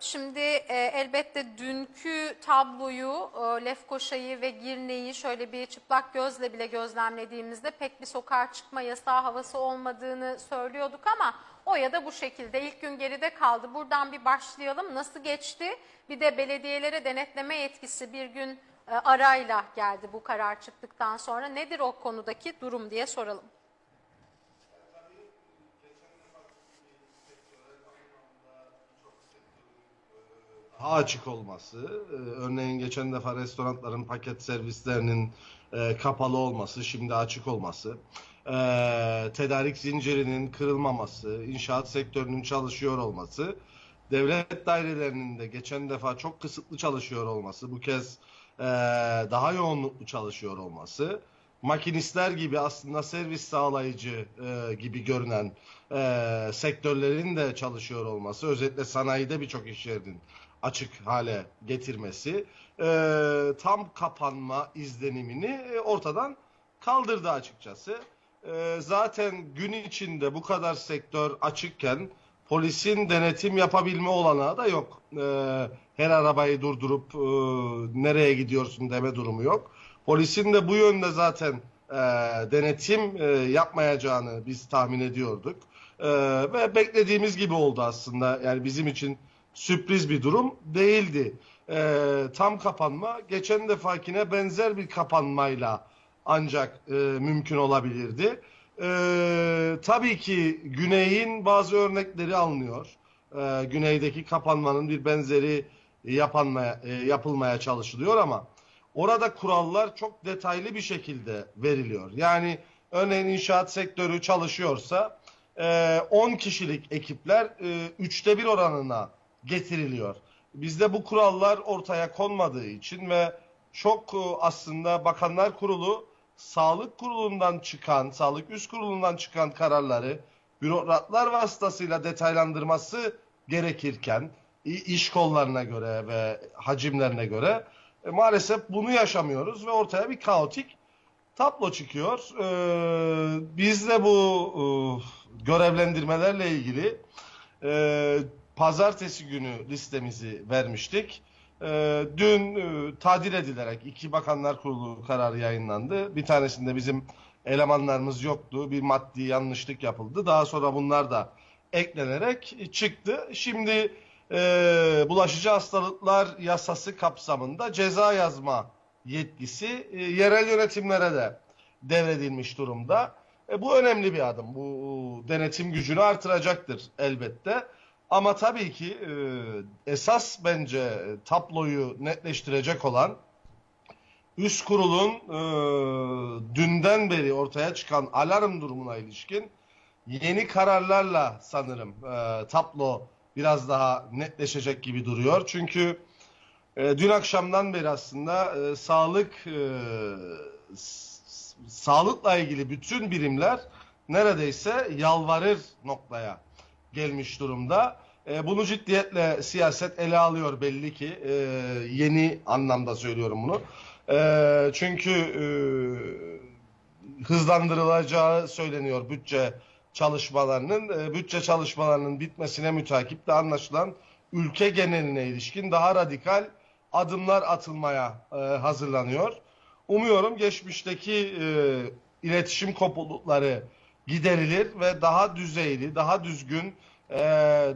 Şimdi e, elbette dünkü tabloyu, e, Lefkoşa'yı ve Girne'yi şöyle bir çıplak gözle bile gözlemlediğimizde pek bir sokağa çıkma yasağı havası olmadığını söylüyorduk ama o ya da bu şekilde ilk gün geride kaldı. Buradan bir başlayalım. Nasıl geçti? Bir de belediyelere denetleme yetkisi bir gün e, arayla geldi bu karar çıktıktan sonra. Nedir o konudaki durum diye soralım. Daha açık olması, e, örneğin geçen defa restoranların paket servislerinin e, kapalı olması, şimdi açık olması, e, tedarik zincirinin kırılmaması, inşaat sektörünün çalışıyor olması, devlet dairelerinin de geçen defa çok kısıtlı çalışıyor olması, bu kez e, daha yoğunluklu çalışıyor olması, makinistler gibi aslında servis sağlayıcı e, gibi görünen e, sektörlerin de çalışıyor olması, özellikle sanayide birçok iş yerinin açık hale getirmesi e, tam kapanma izlenimini e, ortadan kaldırdı açıkçası. E, zaten gün içinde bu kadar sektör açıkken polisin denetim yapabilme olanağı da yok. E, her arabayı durdurup e, nereye gidiyorsun deme durumu yok. Polisin de bu yönde zaten e, denetim e, yapmayacağını biz tahmin ediyorduk. E, ve beklediğimiz gibi oldu aslında. Yani bizim için sürpriz bir durum değildi. Ee, tam kapanma geçen defakine benzer bir kapanmayla ancak e, mümkün olabilirdi. Ee, tabii ki güneyin bazı örnekleri alınıyor. Ee, güneydeki kapanmanın bir benzeri yapanmaya, e, yapılmaya çalışılıyor ama orada kurallar çok detaylı bir şekilde veriliyor. Yani örneğin inşaat sektörü çalışıyorsa e, 10 kişilik ekipler e, üçte bir oranına getiriliyor. Bizde bu kurallar ortaya konmadığı için ve çok e, aslında Bakanlar Kurulu Sağlık Kurulu'ndan çıkan, Sağlık Üst Kurulu'ndan çıkan kararları bürokratlar vasıtasıyla detaylandırması gerekirken iş kollarına göre ve hacimlerine göre e, maalesef bunu yaşamıyoruz ve ortaya bir kaotik tablo çıkıyor. Ee, biz de bu e, görevlendirmelerle ilgili e, pazartesi günü listemizi vermiştik. Ee, dün e, tadil edilerek iki bakanlar kurulu kararı yayınlandı. Bir tanesinde bizim elemanlarımız yoktu. Bir maddi yanlışlık yapıldı. Daha sonra bunlar da eklenerek çıktı. Şimdi e, bulaşıcı hastalıklar yasası kapsamında ceza yazma yetkisi e, yerel yönetimlere de devredilmiş durumda. E, bu önemli bir adım. Bu denetim gücünü artıracaktır elbette. Ama tabii ki e, esas bence tabloyu netleştirecek olan üst kurulun e, dünden beri ortaya çıkan alarm durumuna ilişkin yeni kararlarla sanırım e, tablo biraz daha netleşecek gibi duruyor. Çünkü e, dün akşamdan beri aslında e, sağlık e, sağlıkla ilgili bütün birimler neredeyse yalvarır noktaya gelmiş durumda. E, bunu ciddiyetle siyaset ele alıyor belli ki. E, yeni anlamda söylüyorum bunu. E, çünkü e, hızlandırılacağı söyleniyor bütçe çalışmalarının. E, bütçe çalışmalarının bitmesine mütakip de anlaşılan ülke geneline ilişkin daha radikal adımlar atılmaya e, hazırlanıyor. Umuyorum geçmişteki e, iletişim kopuklukları giderilir ve daha düzeyli, daha düzgün, e,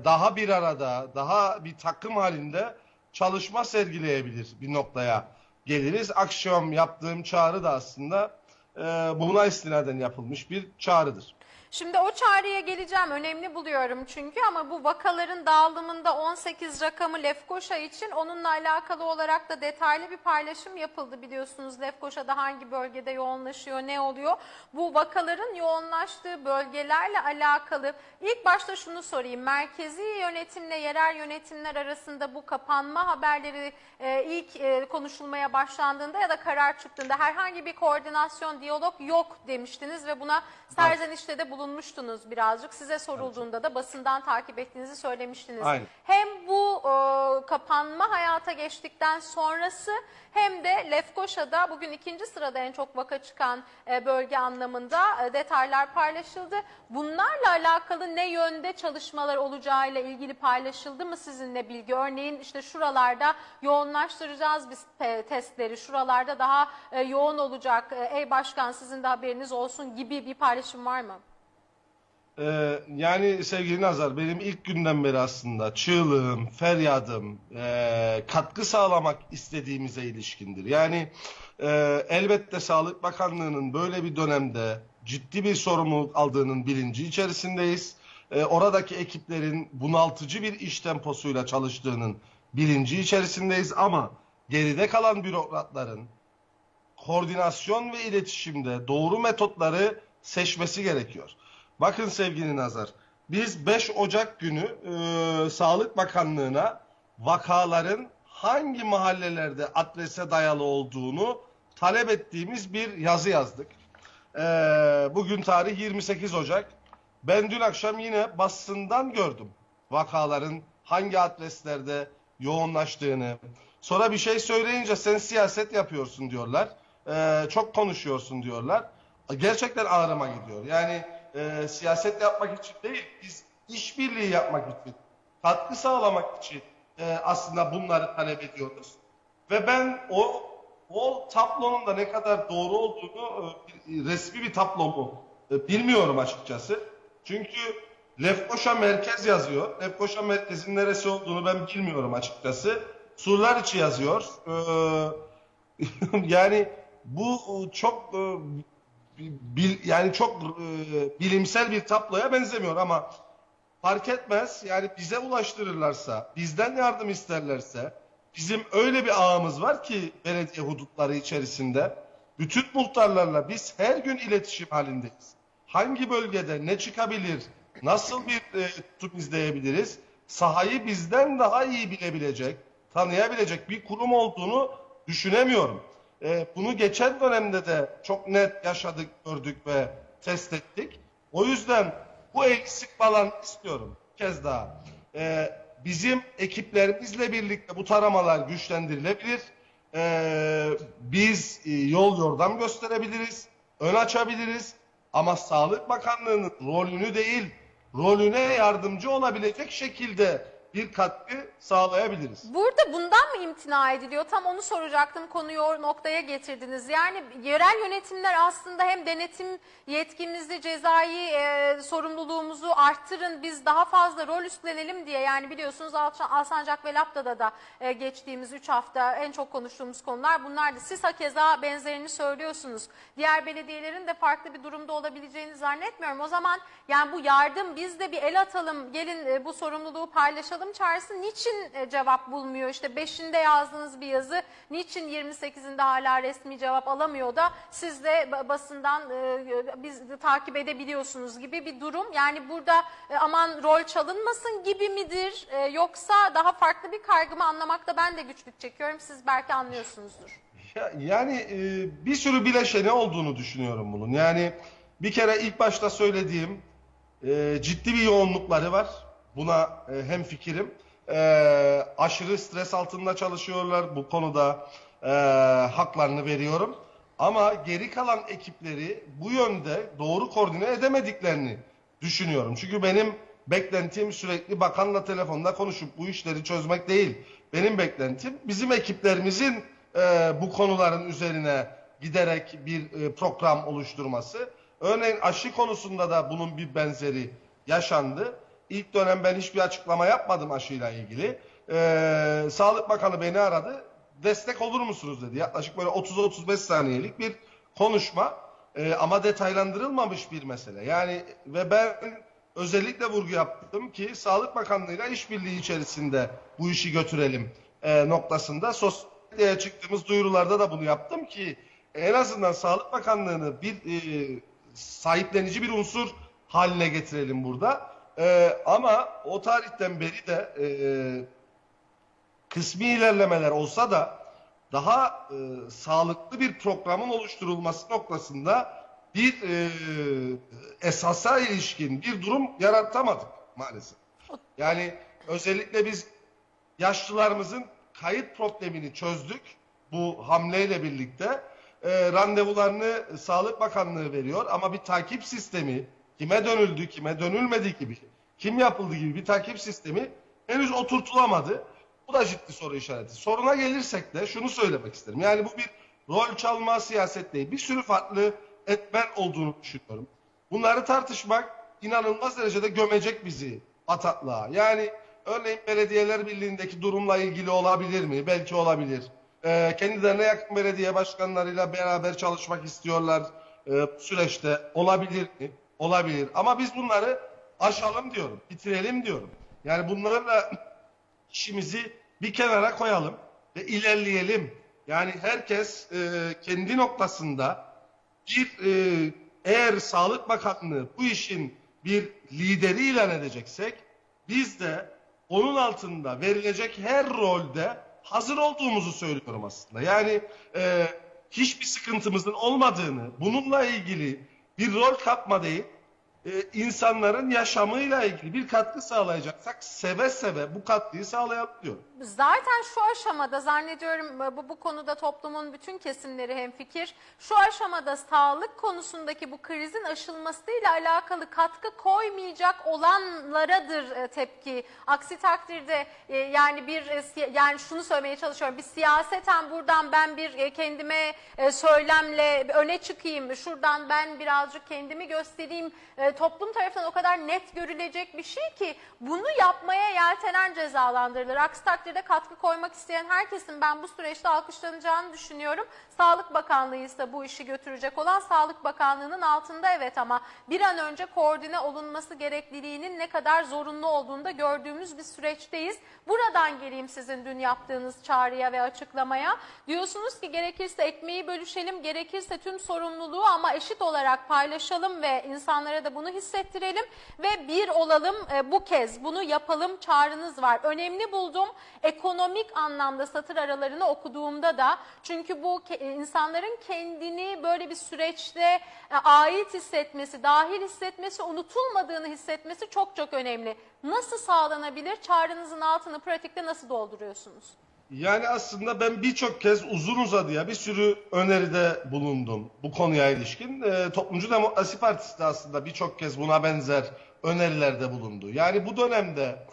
daha bir arada, daha bir takım halinde çalışma sergileyebilir bir noktaya geliriz. Akşam yaptığım çağrı da aslında e, buna istinaden yapılmış bir çağrıdır. Şimdi o çağrıya geleceğim. Önemli buluyorum çünkü ama bu vakaların dağılımında 18 rakamı Lefkoşa için onunla alakalı olarak da detaylı bir paylaşım yapıldı biliyorsunuz. Lefkoşa'da hangi bölgede yoğunlaşıyor, ne oluyor? Bu vakaların yoğunlaştığı bölgelerle alakalı ilk başta şunu sorayım. Merkezi yönetimle yerel yönetimler arasında bu kapanma haberleri e, ilk e, konuşulmaya başlandığında ya da karar çıktığında herhangi bir koordinasyon, diyalog yok demiştiniz ve buna serzenişte de bulunmuştunuz birazcık. Size sorulduğunda da basından takip ettiğinizi söylemiştiniz. Aynen. Hem bu e, kapanma hayata geçtikten sonrası hem de Lefkoşa'da bugün ikinci sırada en çok vaka çıkan e, bölge anlamında e, detaylar paylaşıldı. Bunlarla alakalı ne yönde çalışmalar olacağıyla ilgili paylaşıldı mı sizinle bilgi? Örneğin işte şuralarda yoğunlaştıracağız biz te- testleri, şuralarda daha e, yoğun olacak. E, Ey başkan sizin de haberiniz olsun gibi bir paylaşım var mı? Ee, yani sevgili Nazar benim ilk günden beri aslında çığlığım, feryadım, e, katkı sağlamak istediğimize ilişkindir. Yani e, elbette Sağlık Bakanlığı'nın böyle bir dönemde ciddi bir sorumluluk aldığının bilinci içerisindeyiz. E, oradaki ekiplerin bunaltıcı bir iş temposuyla çalıştığının bilinci içerisindeyiz ama geride kalan bürokratların koordinasyon ve iletişimde doğru metotları seçmesi gerekiyor. Bakın sevgili Nazar, biz 5 Ocak günü e, Sağlık Bakanlığı'na vakaların hangi mahallelerde adrese dayalı olduğunu talep ettiğimiz bir yazı yazdık. E, bugün tarih 28 Ocak. Ben dün akşam yine basından gördüm vakaların hangi adreslerde yoğunlaştığını. Sonra bir şey söyleyince sen siyaset yapıyorsun diyorlar. Ee, çok konuşuyorsun diyorlar. Gerçekten ağrıma gidiyor. Yani e, siyaset yapmak için değil, biz işbirliği yapmak için, katkı sağlamak için e, aslında bunları talep ediyoruz. Ve ben o o tablonun da ne kadar doğru olduğunu e, resmi bir tablo mu e, bilmiyorum açıkçası. Çünkü Lefkoşa merkez yazıyor. Lefkoşa merkezin neresi olduğunu ben bilmiyorum açıkçası. Surlar içi yazıyor. Ee, yani bu çok e, bil, yani çok e, bilimsel bir tabloya benzemiyor ama fark etmez. Yani bize ulaştırırlarsa, bizden yardım isterlerse, bizim öyle bir ağımız var ki belediye hudutları içerisinde bütün muhtarlarla biz her gün iletişim halindeyiz. Hangi bölgede ne çıkabilir, nasıl bir e, tutum izleyebiliriz, sahayı bizden daha iyi bilebilecek, tanıyabilecek bir kurum olduğunu düşünemiyorum. E, bunu geçen dönemde de çok net yaşadık, gördük ve test ettik. O yüzden bu eksik falan istiyorum bir kez daha. E, bizim ekiplerimizle birlikte bu taramalar güçlendirilebilir. E, biz e, yol yordam gösterebiliriz, ön açabiliriz. Ama Sağlık Bakanlığı'nın rolünü değil, rolüne yardımcı olabilecek şekilde bir katkı sağlayabiliriz. Burada bundan mı imtina ediliyor? Tam onu soracaktım. Konuyu o noktaya getirdiniz. Yani yerel yönetimler aslında hem denetim yetkimizi, cezai e, sorumluluğumuzu arttırın, biz daha fazla rol üstlenelim diye. Yani biliyorsunuz Alsancak ve Lapta'da da e, geçtiğimiz 3 hafta en çok konuştuğumuz konular bunlardı. Siz hakeza benzerini söylüyorsunuz. Diğer belediyelerin de farklı bir durumda olabileceğini zannetmiyorum. O zaman yani bu yardım biz de bir el atalım, gelin e, bu sorumluluğu paylaşalım çağrısı niçin e, cevap bulmuyor? İşte 5'inde yazdığınız bir yazı niçin 28'inde hala resmi cevap alamıyor da siz de ba- basından e, biz de takip edebiliyorsunuz gibi bir durum. Yani burada e, aman rol çalınmasın gibi midir yoksa daha farklı bir kaygımı anlamakta ben de güçlük çekiyorum. Siz belki anlıyorsunuzdur. Ya- Yani bir sürü bileşeni olduğunu düşünüyorum bunun. Yani bir kere ilk başta söylediğim ciddi bir yoğunlukları var. Buna e, hem fikrim. aşırı stres altında çalışıyorlar. Bu konuda e, haklarını veriyorum. Ama geri kalan ekipleri bu yönde doğru koordine edemediklerini düşünüyorum. Çünkü benim beklentim sürekli bakanla telefonda konuşup bu işleri çözmek değil. Benim beklentim bizim ekiplerimizin e, bu konuların üzerine giderek bir e, program oluşturması. Örneğin aşı konusunda da bunun bir benzeri yaşandı. İlk dönem ben hiçbir açıklama yapmadım aşıyla ilgili. E, Sağlık Bakanı beni aradı. Destek olur musunuz dedi. Yaklaşık böyle 30-35 saniyelik bir konuşma. E, ama detaylandırılmamış bir mesele. Yani ve ben özellikle vurgu yaptım ki Sağlık Bakanlığı'yla işbirliği içerisinde bu işi götürelim e, noktasında sosyal çıktığımız duyurularda da bunu yaptım ki en azından Sağlık Bakanlığı'nı bir e, sahiplenici bir unsur haline getirelim burada. E, ama o tarihten beri de e, kısmi ilerlemeler olsa da daha e, sağlıklı bir programın oluşturulması noktasında bir e, esasa ilişkin bir durum yaratamadık maalesef. Yani özellikle biz yaşlılarımızın kayıt problemini çözdük bu hamleyle birlikte. E, randevularını Sağlık Bakanlığı veriyor ama bir takip sistemi kime dönüldü, kime dönülmedi gibi, kim yapıldı gibi bir takip sistemi henüz oturtulamadı. Bu da ciddi soru işareti. Soruna gelirsek de şunu söylemek isterim. Yani bu bir rol çalma siyaset değil. Bir sürü farklı etmen olduğunu düşünüyorum. Bunları tartışmak inanılmaz derecede gömecek bizi bataklığa. Yani örneğin belediyeler birliğindeki durumla ilgili olabilir mi? Belki olabilir. Ee, kendilerine yakın belediye başkanlarıyla beraber çalışmak istiyorlar e, süreçte. Olabilir mi? Olabilir. Ama biz bunları aşalım diyorum. Bitirelim diyorum. Yani bunlarla işimizi bir kenara koyalım ve ilerleyelim. Yani herkes e, kendi noktasında bir e, eğer Sağlık Bakanlığı bu işin bir lideri ilan edeceksek biz de onun altında verilecek her rolde hazır olduğumuzu söylüyorum aslında. Yani e, hiçbir sıkıntımızın olmadığını, bununla ilgili bir rol kapma değil, e, insanların yaşamıyla ilgili bir katkı sağlayacaksak seve seve bu katkıyı sağlayalım diyorum. Zaten şu aşamada zannediyorum e, bu, bu konuda toplumun bütün kesimleri hemfikir. Şu aşamada sağlık konusundaki bu krizin aşılmasıyla alakalı katkı koymayacak olanlaradır e, tepki. Aksi takdirde e, yani bir yani şunu söylemeye çalışıyorum. Bir siyaseten buradan ben bir kendime söylemle öne çıkayım. Şuradan ben birazcık kendimi göstereyim. Toplum tarafından o kadar net görülecek bir şey ki bunu yapmaya yeltenen cezalandırılır. Aksi takdirde katkı koymak isteyen herkesin ben bu süreçte alkışlanacağını düşünüyorum. Sağlık Bakanlığı ise bu işi götürecek olan Sağlık Bakanlığı'nın altında evet ama bir an önce koordine olunması gerekliliğinin ne kadar zorunlu olduğunu da gördüğümüz bir süreçteyiz. Buradan geleyim sizin dün yaptığınız çağrıya ve açıklamaya. Diyorsunuz ki gerekirse ekmeği bölüşelim, gerekirse tüm sorumluluğu ama eşit olarak paylaşalım ve insanlara da bunu hissettirelim ve bir olalım e, bu kez bunu yapalım çağrınız var. Önemli buldum ekonomik anlamda satır aralarını okuduğumda da çünkü bu ke- insanların kendini böyle bir süreçte e, ait hissetmesi, dahil hissetmesi, unutulmadığını hissetmesi çok çok önemli. Nasıl sağlanabilir? Çağrınızın altını pratikte nasıl dolduruyorsunuz? Yani aslında ben birçok kez uzun uzadıya bir sürü öneride bulundum bu konuya ilişkin. Ee, Toplumcu Demokrasi Partisi de aslında birçok kez buna benzer önerilerde bulundu. Yani bu dönemde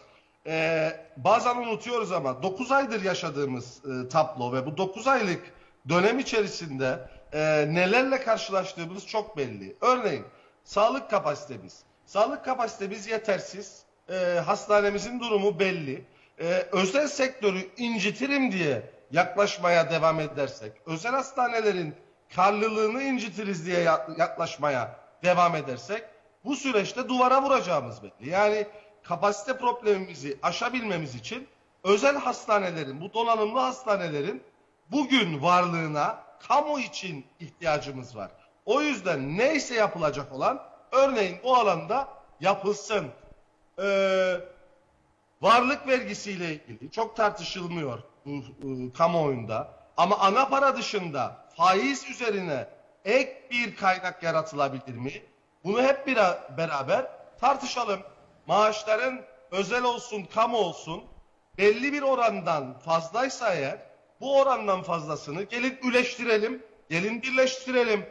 e, bazen unutuyoruz ama 9 aydır yaşadığımız e, tablo ve bu 9 aylık dönem içerisinde e, nelerle karşılaştığımız çok belli. Örneğin sağlık kapasitemiz. Sağlık kapasitemiz yetersiz. E, hastanemizin durumu belli. E, özel sektörü incitirim diye yaklaşmaya devam edersek, özel hastanelerin karlılığını incitiriz diye ya- yaklaşmaya devam edersek, bu süreçte duvara vuracağımız belli. Yani kapasite problemimizi aşabilmemiz için özel hastanelerin, bu donanımlı hastanelerin bugün varlığına kamu için ihtiyacımız var. O yüzden neyse yapılacak olan örneğin bu alanda yapılsın. Ee, varlık vergisiyle ilgili çok tartışılmıyor bu e, kamuoyunda. Ama ana para dışında faiz üzerine ek bir kaynak yaratılabilir mi? Bunu hep bir beraber tartışalım. Maaşların özel olsun, kamu olsun belli bir orandan fazlaysa eğer bu orandan fazlasını gelin üleştirelim, gelin birleştirelim.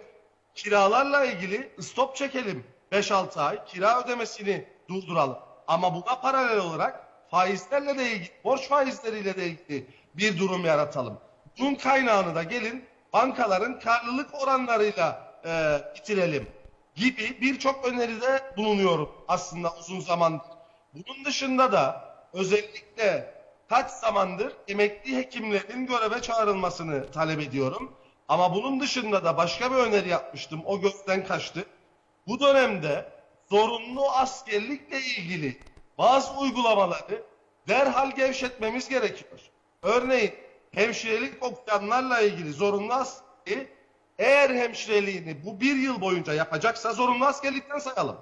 Kiralarla ilgili stop çekelim. 5-6 ay kira ödemesini durduralım. Ama buna paralel olarak faizlerle de ilgili, borç faizleriyle de ilgili bir durum yaratalım. Bunun kaynağını da gelin bankaların karlılık oranlarıyla e, bitirelim gibi birçok öneride bulunuyorum aslında uzun zamandır. Bunun dışında da özellikle kaç zamandır emekli hekimlerin göreve çağrılmasını talep ediyorum. Ama bunun dışında da başka bir öneri yapmıştım. O gözden kaçtı. Bu dönemde zorunlu askerlikle ilgili bazı uygulamaları derhal gevşetmemiz gerekiyor. Örneğin hemşirelik okuyanlarla ilgili zorunlu askerliği eğer hemşireliğini bu bir yıl boyunca yapacaksa zorunlu askerlikten sayalım.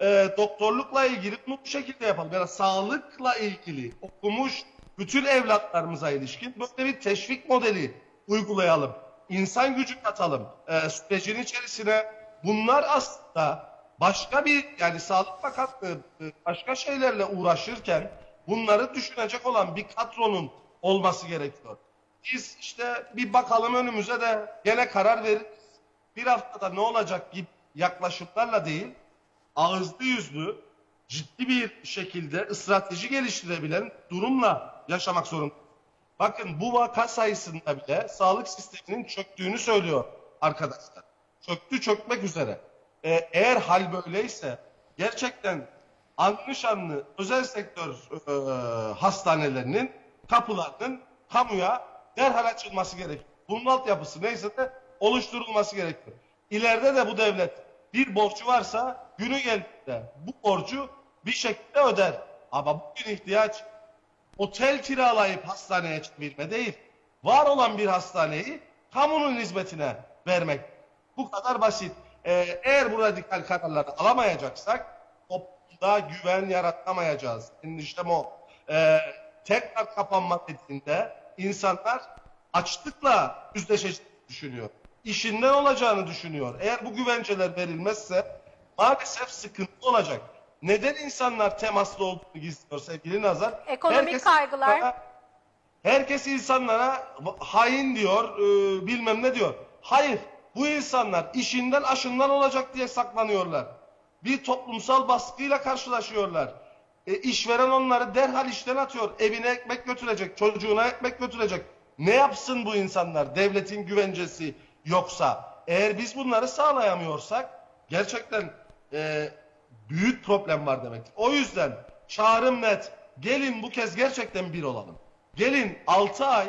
Ee, doktorlukla ilgili bunu bu şekilde yapalım. Yani sağlıkla ilgili okumuş bütün evlatlarımıza ilişkin böyle bir teşvik modeli uygulayalım. İnsan gücü katalım. Ee, sürecin içerisine bunlar aslında başka bir yani Sağlık Bakanlığı e, başka şeylerle uğraşırken bunları düşünecek olan bir kadronun olması gerekiyor. Biz işte bir bakalım önümüze de gene karar veririz. Bir haftada ne olacak gibi yaklaşımlarla değil, ağızlı yüzlü, ciddi bir şekilde strateji geliştirebilen durumla yaşamak zorunda. Bakın bu vaka sayısında bile sağlık sisteminin çöktüğünü söylüyor arkadaşlar. Çöktü çökmek üzere. Ee, eğer hal böyleyse gerçekten anlı özel sektör e, hastanelerinin kapılarının kamuya derhal açılması gerekiyor. Bunun altyapısı neyse de oluşturulması gerekiyor. İleride de bu devlet bir borcu varsa günü geldiğinde bu borcu bir şekilde öder. Ama bugün ihtiyaç otel kiralayıp hastaneye çevirme değil. Var olan bir hastaneyi kamunun hizmetine vermek. Bu kadar basit. Ee, eğer bu radikal kararları alamayacaksak toplumda güven yaratamayacağız. Endişem o. Ee, tekrar kapanma dediğinde insanlar açlıkla yüzleşeceğini düşünüyor. İşinden olacağını düşünüyor. Eğer bu güvenceler verilmezse maalesef sıkıntı olacak. Neden insanlar temaslı olduğunu gizliyor sevgili Nazar? Ekonomik kaygılar. insanlara- Herkes insanlara hain diyor, e, bilmem ne diyor. Hayır, bu insanlar işinden aşından olacak diye saklanıyorlar. Bir toplumsal baskıyla karşılaşıyorlar. E, işveren onları derhal işten atıyor. Evine ekmek götürecek, çocuğuna ekmek götürecek. Ne yapsın bu insanlar? Devletin güvencesi yoksa. Eğer biz bunları sağlayamıyorsak gerçekten e, büyük problem var demektir. O yüzden çağrım net. Gelin bu kez gerçekten bir olalım. Gelin 6 ay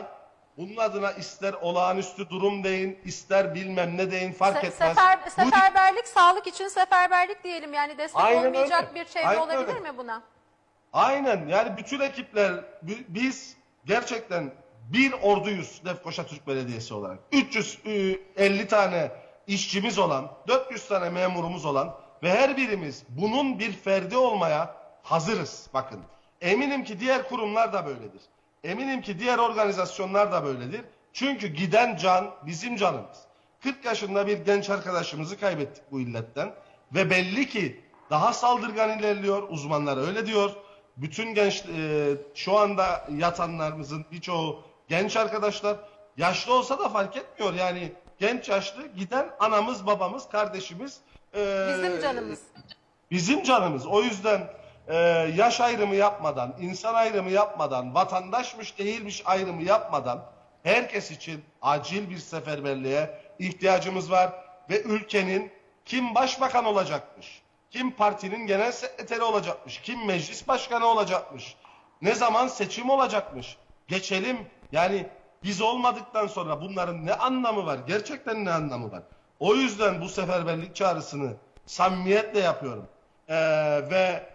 bunun adına ister olağanüstü durum deyin, ister bilmem ne deyin fark Se- etmez. sefer, Bu- seferberlik, sağlık için seferberlik diyelim. Yani destek Aynen olmayacak öyle. bir çevre Aynen olabilir öyle. mi buna? Aynen yani bütün ekipler bi- biz gerçekten bir orduyuz Lefkoşa Türk Belediyesi olarak. 350 tane işçimiz olan, 400 tane memurumuz olan ve her birimiz bunun bir ferdi olmaya hazırız. Bakın eminim ki diğer kurumlar da böyledir. Eminim ki diğer organizasyonlar da böyledir. Çünkü giden can bizim canımız. 40 yaşında bir genç arkadaşımızı kaybettik bu illetten ve belli ki daha saldırgan ilerliyor. Uzmanlar öyle diyor. Bütün genç e, şu anda yatanlarımızın birçoğu genç arkadaşlar. Yaşlı olsa da fark etmiyor. Yani genç yaşlı giden anamız, babamız, kardeşimiz. e, Bizim canımız. Bizim canımız. O yüzden e, yaş ayrımı yapmadan, insan ayrımı yapmadan, vatandaşmış değilmiş ayrımı yapmadan herkes için acil bir seferberliğe ihtiyacımız var ve ülkenin kim başbakan olacakmış, kim partinin genel sekreteri olacakmış, kim meclis başkanı olacakmış, ne zaman seçim olacakmış. Geçelim yani biz olmadıktan sonra bunların ne anlamı var? Gerçekten ne anlamı var? O yüzden bu seferberlik çağrısını samimiyetle yapıyorum. Ee, ve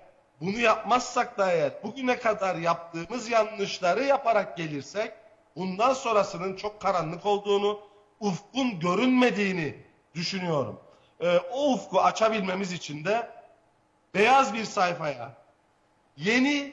bunu yapmazsak da eğer bugüne kadar yaptığımız yanlışları yaparak gelirsek bundan sonrasının çok karanlık olduğunu, ufkun görünmediğini düşünüyorum. Ee, o ufku açabilmemiz için de beyaz bir sayfaya yeni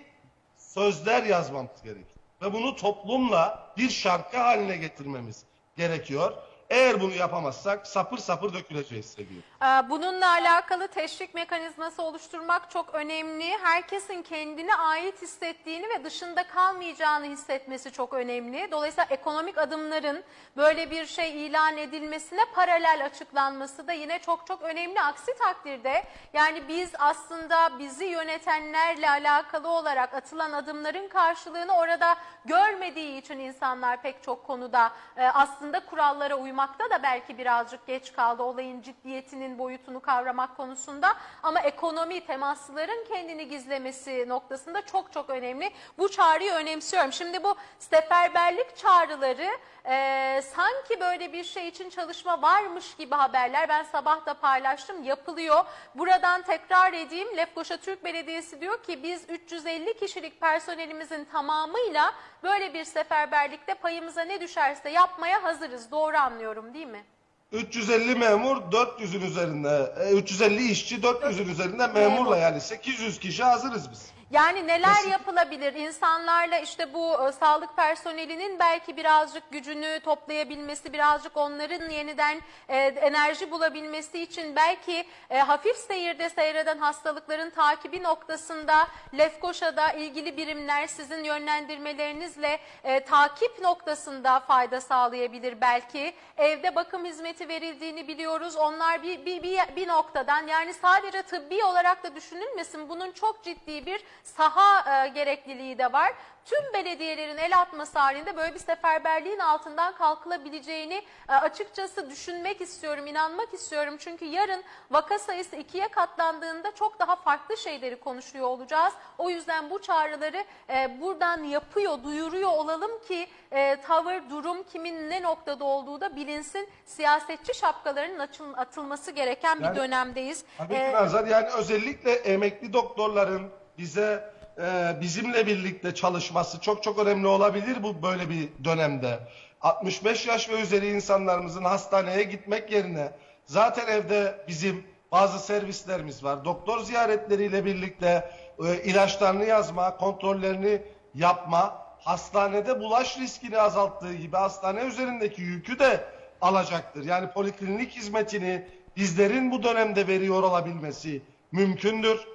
sözler yazmamız gerekiyor. Ve bunu toplumla bir şarkı haline getirmemiz gerekiyor. Eğer bunu yapamazsak sapır sapır döküleceğiz sevgili. Ee, Bununla alakalı teşvik mekanizması oluşturmak çok önemli. Herkesin kendine ait hissettiğini ve dışında kalmayacağını hissetmesi çok önemli. Dolayısıyla ekonomik adımların böyle bir şey ilan edilmesine paralel açıklanması da yine çok çok önemli. Aksi takdirde yani biz aslında bizi yönetenlerle alakalı olarak atılan adımların karşılığını orada görmediği için insanlar pek çok konuda e, aslında kurallara uymakta da belki birazcık geç kaldı olayın ciddiyetinin boyutunu kavramak konusunda ama ekonomi temasların kendini gizlemesi noktasında çok çok önemli. Bu çağrıyı önemsiyorum. Şimdi bu seferberlik çağrıları e, sanki böyle bir şey için çalışma varmış gibi haberler ben sabah da paylaştım yapılıyor. Buradan tekrar edeyim Lefkoşa Türk Belediyesi diyor ki biz 350 kişilik personelimizin tamamıyla böyle bir seferberlikte payımıza ne düşerse yapmaya hazırız. Doğru anlıyorum değil mi? 350 memur 400'ün üzerinde, e, 350 işçi 400'ün üzerinde memurla yani 800 kişi hazırız biz. Yani neler Kesin- yapılabilir? İnsanlarla işte bu e, sağlık personelinin belki birazcık gücünü toplayabilmesi, birazcık onların yeniden e, enerji bulabilmesi için belki e, hafif seyirde seyreden hastalıkların takibi noktasında Lefkoşa'da ilgili birimler sizin yönlendirmelerinizle e, takip noktasında fayda sağlayabilir belki. Evde bakım hizmeti verildiğini biliyoruz. Onlar bir, bir, bir, bir noktadan yani sadece tıbbi olarak da düşünülmesin. Bunun çok ciddi bir saha e, gerekliliği de var. Tüm belediyelerin el atması halinde böyle bir seferberliğin altından kalkılabileceğini e, açıkçası düşünmek istiyorum, inanmak istiyorum. Çünkü yarın vaka sayısı ikiye katlandığında çok daha farklı şeyleri konuşuyor olacağız. O yüzden bu çağrıları e, buradan yapıyor, duyuruyor olalım ki e, tavır, durum kimin ne noktada olduğu da bilinsin. Siyasetçi şapkalarının açıl- atılması gereken bir Yani- dönemdeyiz. Tabii ki Nazan. Yani özellikle emekli doktorların bize e, bizimle birlikte çalışması çok çok önemli olabilir bu böyle bir dönemde. 65 yaş ve üzeri insanlarımızın hastaneye gitmek yerine zaten evde bizim bazı servislerimiz var. Doktor ziyaretleriyle birlikte e, ilaçlarını yazma, kontrollerini yapma, hastanede bulaş riskini azalttığı gibi hastane üzerindeki yükü de alacaktır. Yani poliklinik hizmetini bizlerin bu dönemde veriyor olabilmesi mümkündür.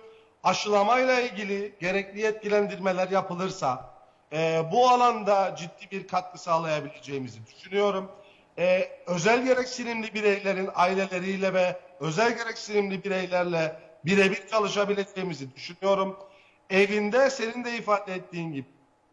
Aşılamayla ilgili gerekli yetkilendirmeler yapılırsa e, bu alanda ciddi bir katkı sağlayabileceğimizi düşünüyorum. E, özel gereksinimli bireylerin aileleriyle ve özel gereksinimli bireylerle birebir çalışabileceğimizi düşünüyorum. Evinde senin de ifade ettiğin gibi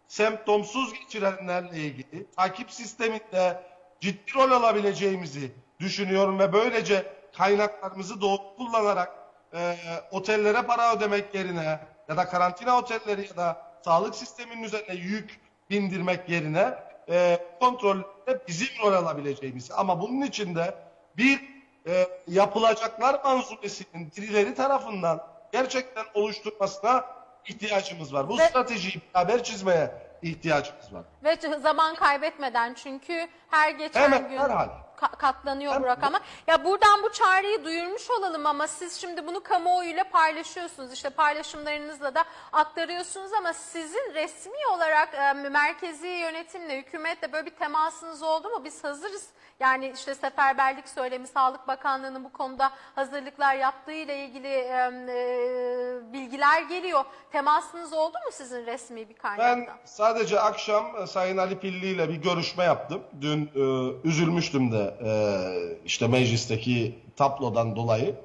semptomsuz geçirenlerle ilgili takip sisteminde ciddi rol alabileceğimizi düşünüyorum ve böylece kaynaklarımızı doğru kullanarak e, otellere para ödemek yerine ya da karantina otelleri ya da sağlık sisteminin üzerine yük bindirmek yerine e, kontrolde bizim rol alabileceğimizi ama bunun için de bir e, yapılacaklar manzumesinin birileri tarafından gerçekten oluşturmasına ihtiyacımız var. Bu Ve- stratejiyi beraber çizmeye ihtiyacımız var. Ve zaman kaybetmeden çünkü her geçen Hemen, gün herhal. Ka- katlanıyor bu rakama. Ya buradan bu çağrıyı duyurmuş olalım ama siz şimdi bunu kamuoyuyla paylaşıyorsunuz. İşte paylaşımlarınızla da aktarıyorsunuz ama sizin resmi olarak e, merkezi yönetimle, hükümetle böyle bir temasınız oldu mu? Biz hazırız. Yani işte seferberlik söylemi, Sağlık Bakanlığı'nın bu konuda hazırlıklar yaptığı ile ilgili e, e, bilgiler geliyor. Temasınız oldu mu sizin resmi bir kaynakta? Ben sadece akşam e, Sayın Ali Pilli ile bir görüşme yaptım. Dün e, üzülmüştüm de e, işte meclisteki tablodan dolayı.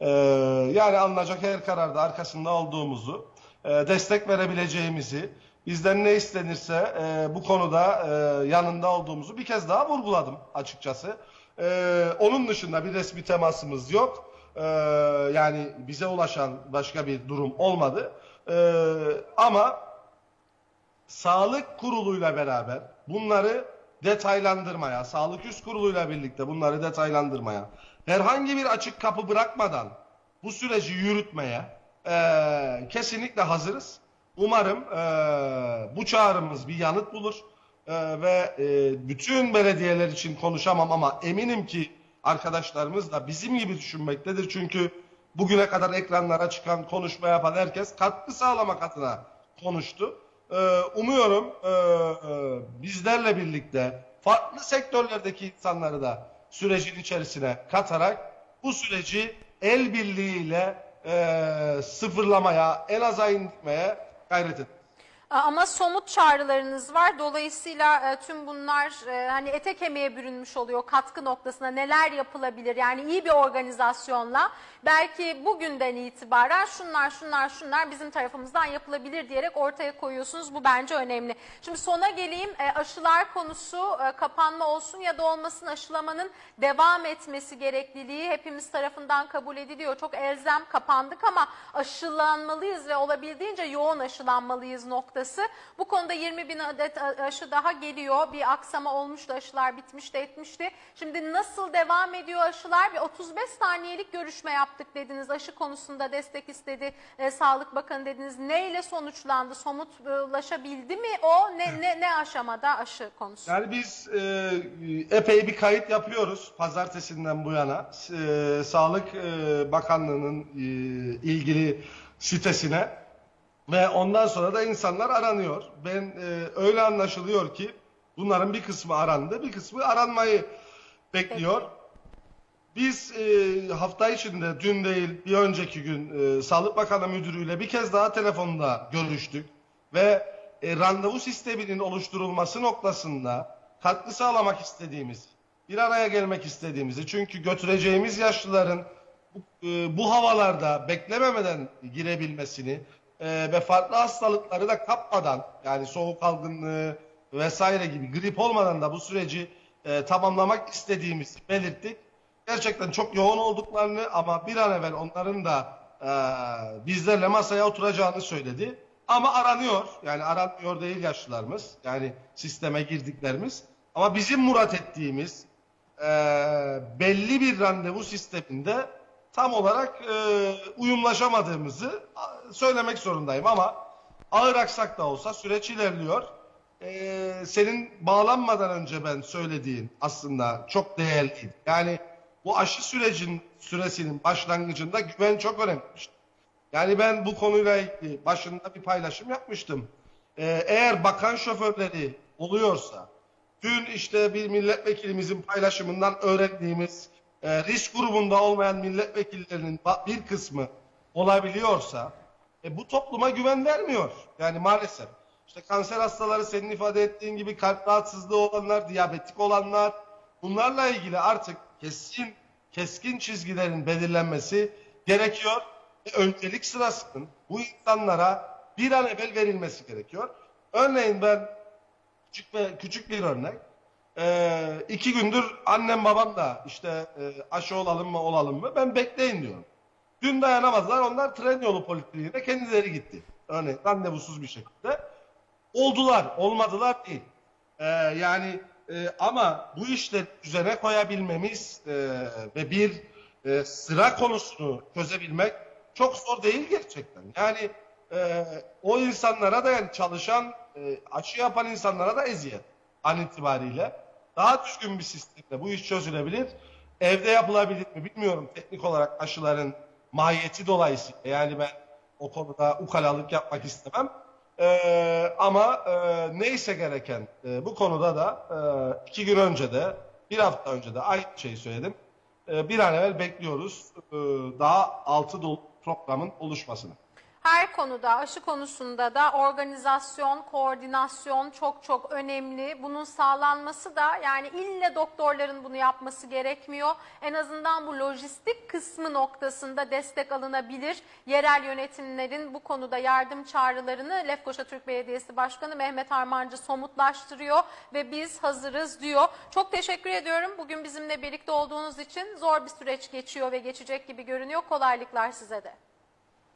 E, yani alınacak her kararda arkasında olduğumuzu, e, destek verebileceğimizi, bizden ne istenirse bu konuda yanında olduğumuzu bir kez daha vurguladım açıkçası. Onun dışında bir resmi temasımız yok. Yani bize ulaşan başka bir durum olmadı. Ama Sağlık Kurulu'yla beraber bunları detaylandırmaya, Sağlık Üst Kurulu'yla birlikte bunları detaylandırmaya, herhangi bir açık kapı bırakmadan bu süreci yürütmeye eee, kesinlikle hazırız. Umarım eee, bu çağrımız bir yanıt bulur Eee, ve eee, bütün belediyeler için konuşamam ama eminim ki arkadaşlarımız da bizim gibi düşünmektedir. Çünkü bugüne kadar ekranlara çıkan, konuşma yapan herkes katkı sağlamak adına konuştu. Ee, umuyorum e, e, bizlerle birlikte farklı sektörlerdeki insanları da sürecin içerisine katarak bu süreci el birliğiyle e, sıfırlamaya, en aza indirmeye gayret edin. Ama somut çağrılarınız var. Dolayısıyla e, tüm bunlar e, hani ete kemiğe bürünmüş oluyor katkı noktasına neler yapılabilir? Yani iyi bir organizasyonla belki bugünden itibaren şunlar şunlar şunlar bizim tarafımızdan yapılabilir diyerek ortaya koyuyorsunuz. Bu bence önemli. Şimdi sona geleyim. E, aşılar konusu kapanma olsun ya da olmasın aşılamanın devam etmesi gerekliliği hepimiz tarafından kabul ediliyor. Çok elzem kapandık ama aşılanmalıyız ve olabildiğince yoğun aşılanmalıyız noktası. Bu konuda 20 bin adet aşı daha geliyor. Bir aksama olmuştu aşılar bitmişti etmişti. Şimdi nasıl devam ediyor aşılar? Bir 35 saniyelik görüşme yaptık dediniz. Aşı konusunda destek istedi e, Sağlık Bakanı dediniz. Neyle sonuçlandı? Somutlaşabildi mi o? Ne, ne, ne aşamada aşı konusu? Yani biz e, epey bir kayıt yapıyoruz pazartesinden bu yana. E, Sağlık e, Bakanlığı'nın e, ilgili sitesine Ve ondan sonra da insanlar aranıyor. Ben e, öyle anlaşılıyor ki bunların bir kısmı arandı, bir kısmı aranmayı bekliyor. Biz e, hafta içinde dün değil bir önceki gün e, Sağlık Bakanı Müdürü'yle bir kez daha telefonda görüştük ve e, randevu sisteminin oluşturulması noktasında katkı sağlamak istediğimiz, bir araya gelmek istediğimizi çünkü götüreceğimiz yaşlıların bu, e, bu havalarda beklememeden girebilmesini e, ve farklı hastalıkları da kapmadan yani soğuk algınlığı vesaire gibi grip olmadan da bu süreci e, tamamlamak istediğimizi belirttik. Gerçekten çok yoğun olduklarını ama bir an evvel onların da e, bizlerle masaya oturacağını söyledi. Ama aranıyor. Yani aranmıyor değil yaşlılarımız. Yani sisteme girdiklerimiz. Ama bizim murat ettiğimiz e, belli bir randevu sisteminde tam olarak e, uyumlaşamadığımızı söylemek zorundayım ama ağır aksak da olsa süreç ilerliyor. E, senin bağlanmadan önce ben söylediğin aslında çok değerliydi. Yani bu aşı sürecin süresinin başlangıcında güven çok önemliymiş. Yani ben bu konuyla ilgili başında bir paylaşım yapmıştım. Ee, eğer bakan şoförleri oluyorsa, dün işte bir milletvekilimizin paylaşımından öğrendiğimiz e, risk grubunda olmayan milletvekillerinin bir kısmı olabiliyorsa, e, bu topluma güven vermiyor. Yani maalesef. İşte kanser hastaları senin ifade ettiğin gibi kalp rahatsızlığı olanlar, diyabetik olanlar, bunlarla ilgili artık keskin keskin çizgilerin belirlenmesi gerekiyor. Ve öncelik sırasının bu insanlara bir an evvel verilmesi gerekiyor. Örneğin ben küçük ve küçük bir örnek. Ee, iki gündür annem babam da işte e, aşı olalım mı olalım mı ben bekleyin diyorum. Dün dayanamadılar onlar tren yolu polikliniğine kendileri gitti. Örneğin randevusuz bir şekilde. Oldular olmadılar değil. Ee, yani e, ama bu işleri düzene koyabilmemiz e, ve bir e, sıra konusunu çözebilmek çok zor değil gerçekten. Yani e, o insanlara da yani çalışan, e, aşı yapan insanlara da eziyet an itibariyle. Daha düzgün bir sistemle bu iş çözülebilir. Evde yapılabilir mi bilmiyorum teknik olarak aşıların mahiyeti dolayısıyla. Yani ben o konuda ukalalık yapmak istemem. Ee, ama e, neyse gereken e, bu konuda da e, iki gün önce de bir hafta önce de aynı şeyi söyledim. E, bir an evvel bekliyoruz e, daha altı dolu programın oluşmasını. Her konuda, aşı konusunda da organizasyon, koordinasyon çok çok önemli. Bunun sağlanması da yani ille doktorların bunu yapması gerekmiyor. En azından bu lojistik kısmı noktasında destek alınabilir. Yerel yönetimlerin bu konuda yardım çağrılarını Lefkoşa Türk Belediyesi Başkanı Mehmet Armancı somutlaştırıyor ve biz hazırız diyor. Çok teşekkür ediyorum. Bugün bizimle birlikte olduğunuz için zor bir süreç geçiyor ve geçecek gibi görünüyor. Kolaylıklar size de.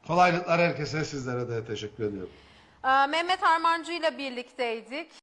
Kolaylıklar herkese sizlere de teşekkür ediyorum. Ee, Mehmet Armancı ile birlikteydik.